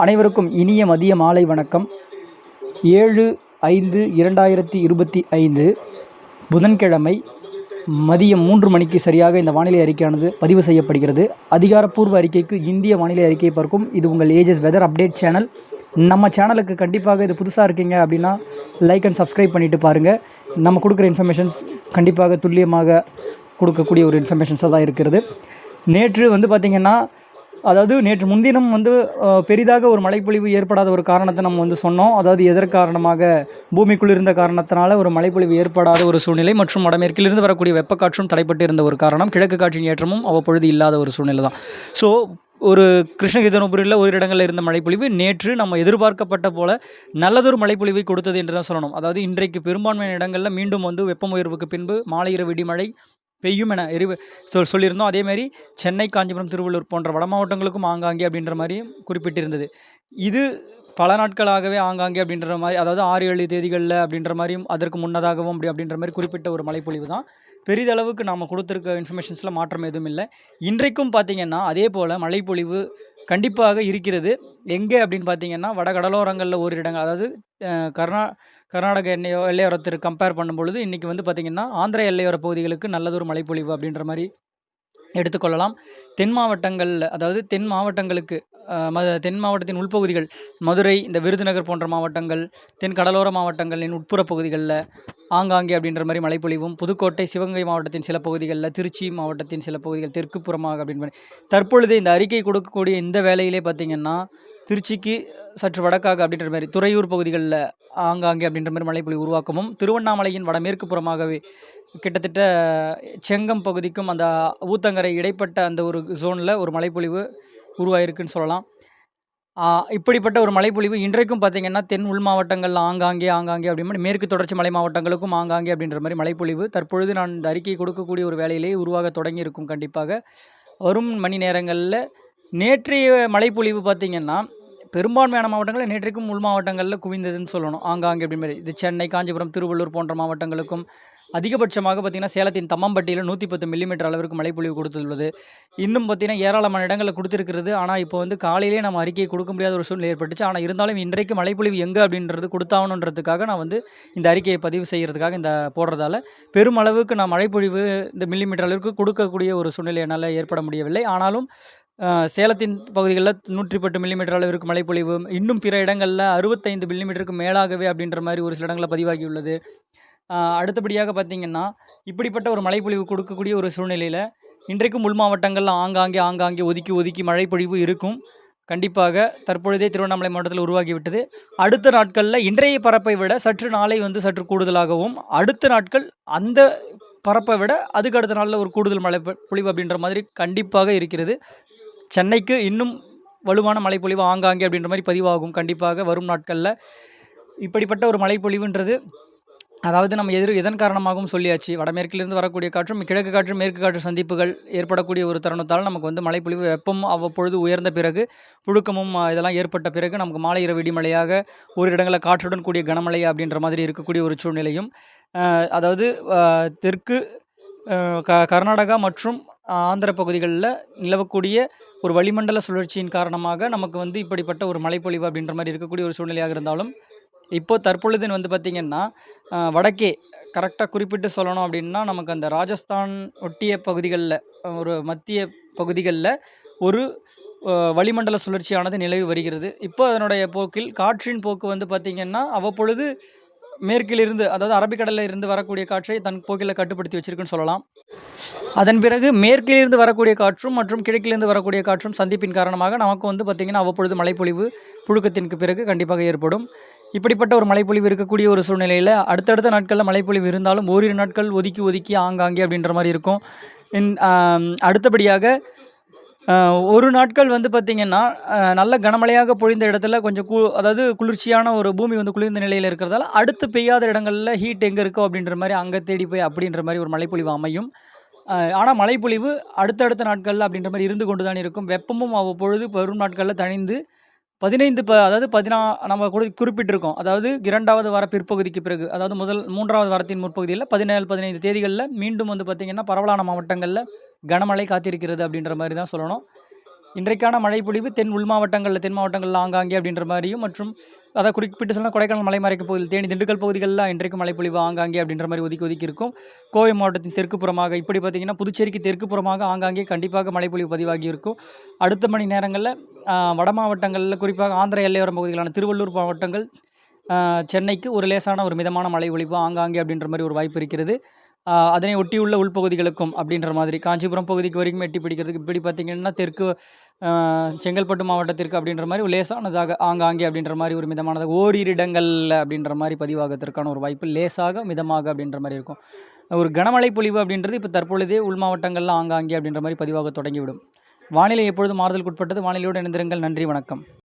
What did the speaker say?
அனைவருக்கும் இனிய மதிய மாலை வணக்கம். ஏழு ஐந்து இரண்டாயிரத்தி இருபத்தி ஐந்து புதன்கிழமை மதியம் மூன்று மணிக்கு சரியாக இந்த வானிலை அறிக்கையானது பதிவு செய்யப்படுகிறது. அதிகாரப்பூர்வ அறிக்கைக்கு இந்திய வானிலை அறிக்கையை பார்க்கும். இது உங்கள் ஏஜஸ் வெதர் அப்டேட் சேனல் நம்ம சேனலுக்கு கண்டிப்பாக இது புதுசாக இருக்கீங்க அப்படின்னா லைக் அண்ட் சப்ஸ்கிரைப் பண்ணிவிட்டு பாருங்கள் நம்ம கொடுக்குற இன்ஃபர்மேஷன்ஸ் கண்டிப்பாக துல்லியமாக கொடுக்கக்கூடிய ஒரு இன்ஃபர்மேஷன்ஸாக தான் இருக்கிறது. நேற்று வந்து பார்த்திங்கன்னா அதாவது நேற்று முன்தினம் வந்து பெரிதாக ஒரு மழைப்பொழிவு ஏற்படாத ஒரு காரணத்தை நம்ம வந்து சொன்னோம். அதாவது எதற்காரணமாக பூமிக்குள் இருந்த காரணத்தினால ஒரு மழைப்பொழிவு ஏற்படாத ஒரு சூழ்நிலை மற்றும் வடமேற்கிலிருந்து வரக்கூடிய வெப்பக்காற்றும் தடைப்பட்டு இருந்த ஒரு காரணம். கிழக்கு காற்றின் ஏற்றமும் அவ்வப்பொழுது இல்லாத ஒரு சூழ்நிலை தான். ஸோ ஒரு கிருஷ்ணகிரி தருமபுரியில் ஒரு இடங்களில் இருந்த மழைப்பொழிவு நேற்று நம்ம எதிர்பார்க்கப்பட்ட போல நல்லதொரு மழைப்பொழிவை கொடுத்தது என்று தான் சொல்லணும். அதாவது இன்றைக்கு பெரும்பான்மையான இடங்களில் மீண்டும் வந்து வெப்பம் உயர்வுக்கு பின்பு மாலை இரவு இடிமழை பெய்யும் என எரிவு சொல் சொல்லியிருந்தோம். அதேமாரி சென்னை காஞ்சிபுரம் திருவள்ளூர் போன்ற வட மாவட்டங்களுக்கும் ஆங்காங்கே அப்படின்ற மாதிரியும் குறிப்பிட்டிருந்தது. இது பல நாட்களாகவே ஆங்காங்கே அப்படின்ற மாதிரி அதாவது ஆறு ஏழு தேதிகளில் அப்படின்ற மாதிரியும் அதற்கு முன்னதாகவும் அப்படி அப்படின்ற மாதிரி குறிப்பிட்ட ஒரு மழைப்பொழிவு தான். பெரிதளவுக்கு நாம் கொடுத்துருக்க இன்ஃபர்மேஷன்ஸில் மாற்றம் எதுவும் இல்லை. இன்றைக்கும் பார்த்தீங்கன்னா அதே போல் மழைப்பொழிவு கண்டிப்பாக இருக்கிறது. எங்கே அப்படின்னு பார்த்தீங்கன்னா வட கடலோரங்களில் ஒரு இடங்கள் அதாவது கர்நா கர்நாடக எல்லையோ எல்லையோரத்திற்கு கம்பேர் பண்ணும்பொழுது இன்றைக்கி வந்து பார்த்திங்கன்னா ஆந்திர எல்லையோர பகுதிகளுக்கு நல்லதொரு மழைப்பொழிவு அப்படின்ற மாதிரி எடுத்துக்கொள்ளலாம். தென் மாவட்டங்களில் அதாவது தென் மாவட்டங்களுக்கு மத ம தென் மாவட்டத்தின் உள்பகுதிகள் மதுரை இந்த விருதுநகர் போன்ற மாவட்டங்கள் தென் கடலோர மாவட்டங்களின் உட்புற பகுதிகளில் ஆங்காங்கே அப்படின்ற மாதிரி மழைப்பொழிவும் புதுக்கோட்டை சிவகங்கை மாவட்டத்தின் சில பகுதிகளில் திருச்சி மாவட்டத்தின் சில பகுதிகள் தெற்கு புறமாக அப்படின்னு மாதிரி. தற்பொழுது இந்த அறிக்கை கொடுக்கக்கூடிய இந்த வேலையிலே பார்த்திங்கன்னா திருச்சிக்கு சற்று வடக்காக அப்படின்ற மாதிரி துறையூர் பகுதிகளில் ஆங்காங்கே அப்படின்ற மாதிரி மழைப்பொழிவு உருவாக்கமும் திருவண்ணாமலையின் வடமேற்கு புறமாகவே கிட்டத்தட்ட செங்கம் பகுதிக்கும் அந்த ஊத்தங்கரை இடைப்பட்ட அந்த ஒரு ஜோனில் ஒரு மழைப்பொழிவு உருவாயிருக்குன்னு சொல்லலாம். இப்படிப்பட்ட ஒரு மழைப்பொழிவு இன்றைக்கும் பார்த்திங்கன்னா தென் உள் மாவட்டங்களில் ஆங்காங்கே ஆங்காங்கே அப்படின்னு மேற்கு தொடர்ச்சி மலை மாவட்டங்களுக்கும் ஆங்காங்கே அப்படின்ற மாதிரி மழைப்பொழிவு தற்பொழுது நான் இந்த அறிக்கை கொடுக்கக்கூடிய ஒரு வேலையிலேயே உருவாக தொடங்கியிருக்கும் கண்டிப்பாக. வரும் மணி நேரங்களில் நேற்றைய மழைப்பொழிவு பார்த்திங்கன்னா பெரும்பான்மையான மாவட்டங்களில் நேற்றைக்கும் உள் மாவட்டங்களில் குவிந்ததுன்னு சொல்லணும். ஆங்காங்கே அப்படி மாதிரி. இது சென்னை காஞ்சிபுரம் திருவள்ளூர் போன்ற மாவட்டங்களுக்கும் அதிகபட்சமாக பார்த்திங்கன்னா சேலத்தின் தம்மம்பட்டியில் நூற்றி பத்து மில்லிமீட்டர் அளவிற்கு மழைப்பொழிவு கொடுத்துள்ளது. இன்னும் பார்த்திங்கன்னா ஏராளமான இடங்களில் கொடுத்துருக்கிறது. ஆனால் இப்போ வந்து காலையிலே நம்ம அறிக்கை கொடுக்க முடியாத ஒரு சூழ்நிலை ஏற்பட்டுச்சு. ஆனால் இருந்தாலும் இன்றைக்கு மழைப்பொழிவு எங்கே அப்படின்றது கொடுத்தாகணுன்றதுக்காக நான் வந்து இந்த அறிக்கையை பதிவு செய்கிறதுக்காக இந்த போடுறதால பெருமளவுக்கு நான் மழைப்பொழிவு இந்த மில்லிமீட்டர் அளவுக்கு கொடுக்கக்கூடிய ஒரு சூழ்நிலை என்னால் ஏற்பட முடியவில்லை. ஆனாலும் சேலத்தின் பகுதிகளில் நூற்றி பத்து மில்லிமீட்டர் அளவிற்கு மழைப்பொழிவு இன்னும் பிற இடங்களில் அறுபத்தைந்து மில்லிமீட்டருக்கு மேலாகவே அப்படின்ற மாதிரி ஒரு சில இடங்களில் பதிவாகியுள்ளது. அடுத்தபடியாக பார்த்திங்கன்னா இப்படிப்பட்ட ஒரு மழைப்பொழிவு கொடுக்கக்கூடிய ஒரு சூழ்நிலையில் இன்றைக்கும் உள் மாவட்டங்களில் ஆங்காங்கே ஆங்காங்கே ஒதுக்கி ஒதுக்கி மழைப்பொழிவு இருக்கும். கண்டிப்பாக தற்பொழுதே திருவண்ணாமலை மாவட்டத்தில் உருவாகிவிட்டது. அடுத்த நாட்களில் இன்றைய பரப்பை விட சற்று நாளை வந்து சற்று கூடுதலாகவும் அடுத்த நாட்கள் அந்த பரப்பை விட அதுக்கு அடுத்த நாளில் ஒரு கூடுதல் மழை பொழிவு அப்படின்ற மாதிரி கண்டிப்பாக இருக்கிறது. சென்னைக்கு இன்னும் வலுவான மழைப்பொழிவு ஆங்காங்கே அப்படின்ற மாதிரி பதிவாகும். கண்டிப்பாக வரும் நாட்களில் இப்படிப்பட்ட ஒரு மழைப்பொழிவுன்றது அதாவது நம்ம எதிர் எதன் காரணமாகவும் சொல்லியாச்சு. வடமேற்கிலிருந்து வரக்கூடிய காற்றும் கிழக்கு காற்று மேற்கு காற்று சந்திப்புகள் ஏற்படக்கூடிய ஒரு தருணத்தால் நமக்கு வந்து மழைப்பொழிவு வெப்பம் அவ்வப்பொழுது உயர்ந்த பிறகு புழுக்கமும் இதெல்லாம் ஏற்பட்ட பிறகு நமக்கு மாலை இரவு இடிமலையாக ஒரு இடங்களில் காற்றுடன் கூடிய கனமழை அப்படின்ற மாதிரி இருக்கக்கூடிய ஒரு சூழ்நிலையும் அதாவது தெற்கு க கர்நாடகா மற்றும் ஆந்திர பகுதிகளில் நிலவக்கூடிய ஒரு வளிமண்டல சுழற்சியின் காரணமாக நமக்கு வந்து இப்படிப்பட்ட ஒரு மழைப்பொழிவு அப்படின்ற மாதிரி இருக்கக்கூடிய ஒரு சூழ்நிலையாக இருந்தாலும் இப்போ தற்பொழுதுன்னு வந்து பார்த்திங்கன்னா வடக்கே கரெக்டாக குறிப்பிட்டு சொல்லணும் அப்படின்னா நமக்கு அந்த ராஜஸ்தான் ஒட்டிய பகுதிகளில் ஒரு மத்திய பகுதிகளில் ஒரு வளிமண்டல சுழற்சியானது நிலவி வருகிறது. இப்போ அதனுடைய போக்கில் காற்றின் போக்கு வந்து பார்த்திங்கன்னா அவ்வப்பொழுது மேற்கிலிருந்து அதாவது அரபிக்கடலில் இருந்து வரக்கூடிய காற்றை தன் போக்கில் கட்டுப்படுத்தி வச்சிருக்குன்னு சொல்லலாம். அதன் பிறகு மேற்கிலிருந்து வரக்கூடிய காற்றும் மற்றும் கிழக்கிலிருந்து வரக்கூடிய காற்றும் சந்திப்பின் காரணமாக நமக்கு வந்து பார்த்திங்கன்னா அவ்வப்பொழுது மழைப்பொழிவு புழுக்கத்திற்கு பிறகு கண்டிப்பாக ஏற்படும். இப்படிப்பட்ட ஒரு மழைப்பொழிவு இருக்கக்கூடிய ஒரு சூழ்நிலையில் அடுத்தடுத்த நாட்களில் மழைப்பொழிவு இருந்தாலும் ஓரிரு நாட்கள் ஒதுக்கி ஒதுக்கி ஆங்காங்கே அப்படின்ற மாதிரி இருக்கும். இன் அடுத்தபடியாக ஒரு நாட்கள் வந்து பார்த்திங்கன்னா நல்ல கனமழையாக பொழிந்த இடத்துல கொஞ்சம் கு அதாவது குளிர்ச்சியான ஒரு பூமி வந்து குளிர்ந்த நிலையில் இருக்கிறதால அடுத்து பெய்யாத இடங்களில் ஹீட் எங்கே இருக்கோ அப்படின்ற மாதிரி அங்கே தேடி போய் அப்படின்ற மாதிரி ஒரு மழைப்பொழிவு அமையும். ஆனால் மழைப்பொழிவு அடுத்தடுத்த நாட்களில் அப்படின்ற மாதிரி இருந்து கொண்டு தான் இருக்கும். வெப்பமும் அவ்வப்பொழுது வரும் நாட்களில் தணிந்து பதினைந்து ப அதாவது பதினா நம்ம கூட குறிப்பிட்டிருக்கோம். அதாவது இரண்டாவது வார பிற்பகுதிக்கு பிறகு அதாவது முதல் மூன்றாவது வாரத்தின் முற்பகுதியில் பதினேழு பதினைந்து தேதிகளில் மீண்டும் வந்து பார்த்திங்கன்னா பரவலான மாவட்டங்களில் கனமழை காத்திருக்கிறது அப்படின்ற மாதிரி தான் சொல்லணும். இன்றைக்கான மழைப்பொழிவு தென் உள் மாவட்டங்களில் தென் மாவட்டங்களில் ஆங்காங்கே அப்படின்ற மாதிரியும் மற்றும் அதை குறிப்பிட்டு சொன்னால் கொடைக்கானல் மலைமறைக்கு பகுதியில் தேனி திண்டுக்கல் பகுதிகளில் இன்றைக்கு மழைப்பொழிவு ஆங்காங்கே அப்படின்ற மாதிரி ஒதுக்கி ஒதுக்கி இருக்கும் கோவை மாவட்டத்தின் தெற்கு புறமாக இப்படி பார்த்திங்கன்னா புதுச்சேரிக்கு தெற்கு புறமாக ஆங்காங்கே கண்டிப்பாக மழைப்பொழிவு பதிவாகி இருக்கும் அடுத்த மணி நேரங்களில் வட மாவட்டங்களில் குறிப்பாக ஆந்திர எல்லையோரம் பகுதிகளான திருவள்ளூர் மாவட்டங்கள் சென்னைக்கு ஒரு லேசான ஒரு மிதமான மழை ஒழிப்பு ஆங்காங்கே அப்படின்ற மாதிரி ஒரு வாய்ப்பு இருக்கிறது. அதனை ஒட்டியுள்ள உள்பகுதிகளுக்கும் அப்படின்ற மாதிரி. காஞ்சிபுரம் பகுதிக்கு வரைக்கும் எட்டி பிடிக்கிறதுக்கு இப்படி பார்த்திங்கன்னா தெற்கு செங்கல்பட்டு மாவட்டத்திற்கு அப்படின்ற மாதிரி ஒரு லேசானதாக ஆங்காங்கே அப்படின்ற மாதிரி ஒரு மிதமானதாக ஓரிரு அப்படின்ற மாதிரி பதிவாகத்திற்கான ஒரு வாய்ப்பு லேசாக மிதமாக அப்படின்ற மாதிரி இருக்கும். ஒரு கனமழை பொழிவு அப்படின்றது இப்போ தற்பொழுதே உள் மாவட்டங்களில் ஆங்காங்கே அப்படின்ற மாதிரி பதிவாக தொடங்கிவிடும். வானிலை எப்பொழுதும் மாறுதலுக்குட்பட்டது வானிலையோடு இணைந்திருங்கள். நன்றி. வணக்கம்.